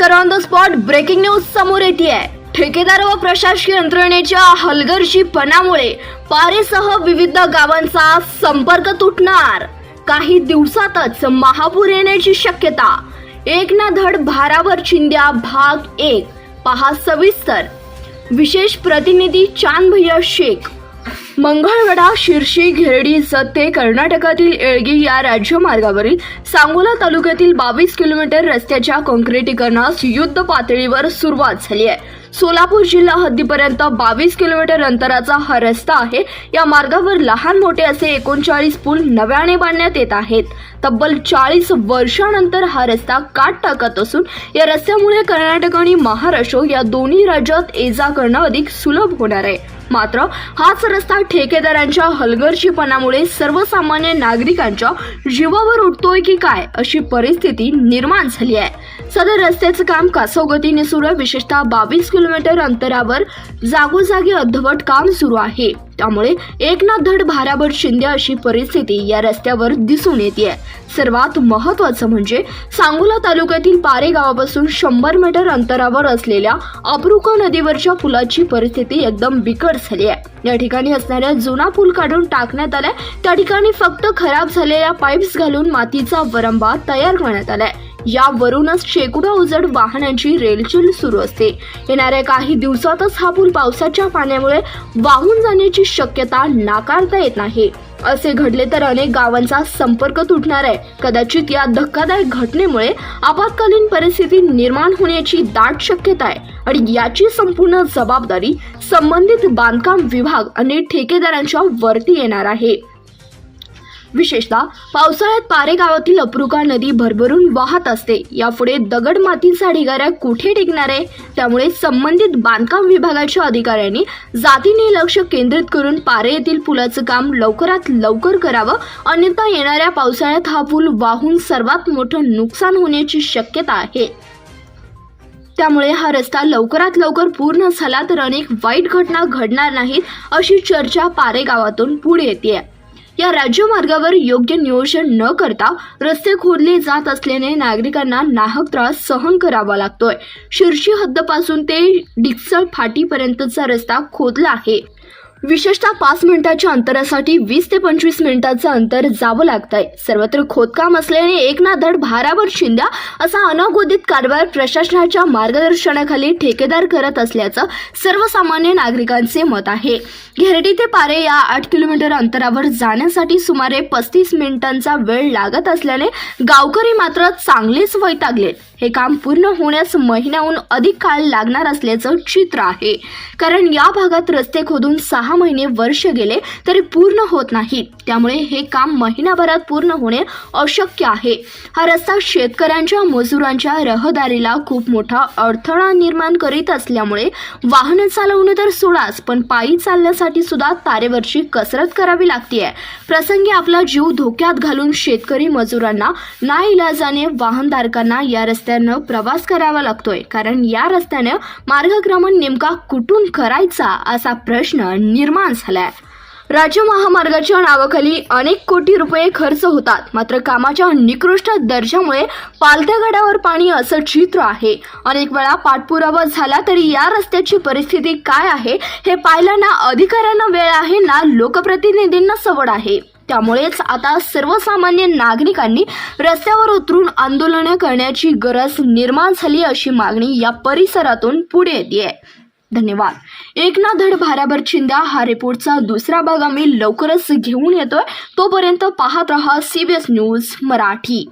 नमस्कार on the spot breaking news समोर येते ठेकेदार व प्रशासकीय यंत्रणेच्या हलगर्जीपणामुळे पारेसह विविध गावांचा संपर्क तुटणार. काही दिवसातच महापूर येण्याची शक्यता. एक ना धड भारावर चिंध्या भाग एक. पहा सविस्तर. विशेष प्रतिनिधी चांद भैया शेख. मंगळवडा शिर्शी घेरडी जते कर्नाटकातील येळगी या राज्यमार्गावरील सांगोला तालुक्यातील बावीस किलोमीटर रस्त्याच्या कॉन्क्रिटीकरणास युद्ध पातळीवर सुरुवात झाली आहे. सोलापूर जिल्हा हद्दीपर्यंत बावीस किलोमीटर अंतराचा हा रस्ता आहे. या मार्गावर लहान मोठे असे एकोणचाळीस पूल नव्याने बांधण्यात येत आहेत. तब्बल चाळीस वर्षानंतर हा रस्ता काट टाकत असून या रस्त्यामुळे कर्नाटक आणि महाराष्ट्र या दोन्ही राज्यात ये जा करणं अधिक सुलभ होणार आहे. मात्र हाच रस्ता ठेकेदारांच्या हलगर्जीपणामुळे सर्वसामान्य नागरिकांच्या जीवावर उठतोय की काय अशी परिस्थिती निर्माण झाली आहे. सदर रस्त्याचं काम कासव सुरू आहे. विशेषतः बावीस किलोमीटर अंतरावर जागोजागी अर्धवट काम सुरू आहे. त्यामुळे एकनाथ धड भाराभर शिंदे अशी परिस्थिती या रस्त्यावर दिसून येते सर्वात महत्वाचं म्हणजे सांगोला तालुक्यातील पारे गावापासून शंभर मीटर अंतरावर असलेल्या अब्रुका नदीवरच्या पुलाची परिस्थिती एकदम बिकट झाली आहे. या ठिकाणी असणाऱ्या जुना पूल काढून टाकण्यात आलाय. त्या ठिकाणी फक्त खराब झालेल्या पाईप्स घालून मातीचा वरंबा तयार करण्यात आलाय. यावरूनच शेकडो उजड वाहनांची रेलचेल सुरू असते. येणाऱ्या काही दिवसातच हा पूल पावसाच्या पाण्यामुळे वाहून जाण्याची शक्यता नाकारता येत नाही. असे घडले तर अनेक गावांचा संपर्क तुटणार आहे. कदाचित या धक्कादायक घटनेमुळे आपत्कालीन परिस्थिती निर्माण होण्याची दाट शक्यता आहे आणि याची संपूर्ण जबाबदारी संबंधित बांधकाम विभाग आणि ठेकेदारांच्या वरती येणार आहे. विशेषतः पावसाळ्यात पारे गावातील अप्रुका नदी भरभरून वाहत असते. यापुढे दगड मातीचा ढिगाऱ्या कुठे टिकणार आहे? त्यामुळे संबंधित बांधकाम विभागाच्या अधिकाऱ्यांनी जातीने लक्ष केंद्रित करून पारे येथील पुलाचं काम लवकरात लवकर करावं. अन्यथा येणाऱ्या पावसाळ्यात हा पूल वाहून सर्वात मोठं नुकसान होण्याची शक्यता आहे. त्यामुळे हा रस्ता लवकरात लवकर पूर्ण झाला तर अनेक वाईट घटना घडणार नाहीत अशी चर्चा पारे गावातून पुढे येते या राज्यमार्गावर योग्य नियोजन न करता रस्ते खोदले जात असल्याने नागरिकांना नाहक त्रास सहन करावा लागतोय. शिर्शी हद्दपासून ते डिक्सळ फाटीपर्यंतचा रस्ता खोदला आहे. विशेषतः पाच मिनिटाच्या अंतरासाठी वीस ते पंचवीस मिनिटाचं अंतर जावं लागतंय. सर्वत्र खोदकाम असल्याने एक ना धड भारावर शिंद्या असा अनगोदित कारभार प्रशासनाच्या मार्गदर्शनाखाली ठेकेदार करत असल्याचं सर्वसामान्य नागरिकांचे मत आहे. घेरडी ते पारे या आठ किलोमीटर अंतरावर जाण्यासाठी सुमारे पस्तीस मिनिटांचा वेळ लागत असल्याने गावकरी मात्र चांगलेच वैतागलेत. हे काम पूर्ण होण्यास महिन्याहून अधिक काळ लागणार असल्याचं चित्र आहे. कारण या भागात रस्ते खोदून सहा महिने वर्ष गेले तरी पूर्ण होत नाही त्यामुळे हे काम महिनाभरात पूर्ण होणे अशक्य आहे. हा रस्ता शेतकऱ्यांच्या मजुरांच्या रहदारीला खूप मोठा अडथळा निर्माण करीत असल्यामुळे वाहन चालवणं तर सोडाच पण पायी चालण्यासाठी सुद्धा तारेवरची कसरत करावी लागते प्रसंगी आपला जीव धोक्यात घालून शेतकरी मजुरांना नाईलाजाने वाहनधारकांना या रस्त्यानं प्रवास करावा लागतोय. कारण या रस्त्यानं मार्गक्रमण नेमका कुठून करायचा असा प्रश्न निर्माण झालाय. राज्य महामार्गाच्या नावाखाली अनेक कोटी रुपये खर्च होतात. मात्र कामाच्या निकृष्ट दर्जामुळे पालत्या गडावर पाणी असं चित्र आहे. अनेक वेळा पाठपुरावा झाला तरी या रस्त्याची परिस्थिती काय आहे हे पाहायला ना अधिकाऱ्यांना वेळ आहे ना लोकप्रतिनिधींना सवड आहे. त्यामुळेच आता सर्वसामान्य नागरिकांनी रस्त्यावर उतरून आंदोलनं करण्याची गरज निर्माण झाली अशी मागणी या परिसरातून पुढे येते धन्यवाद. एक ना धड भाराभर चिंद्या हा रिपोर्टचा दुसरा भाग आम्ही लवकरच घेऊन येतोय. तोपर्यंत पाहत रहा सीबीएस न्यूज मराठी.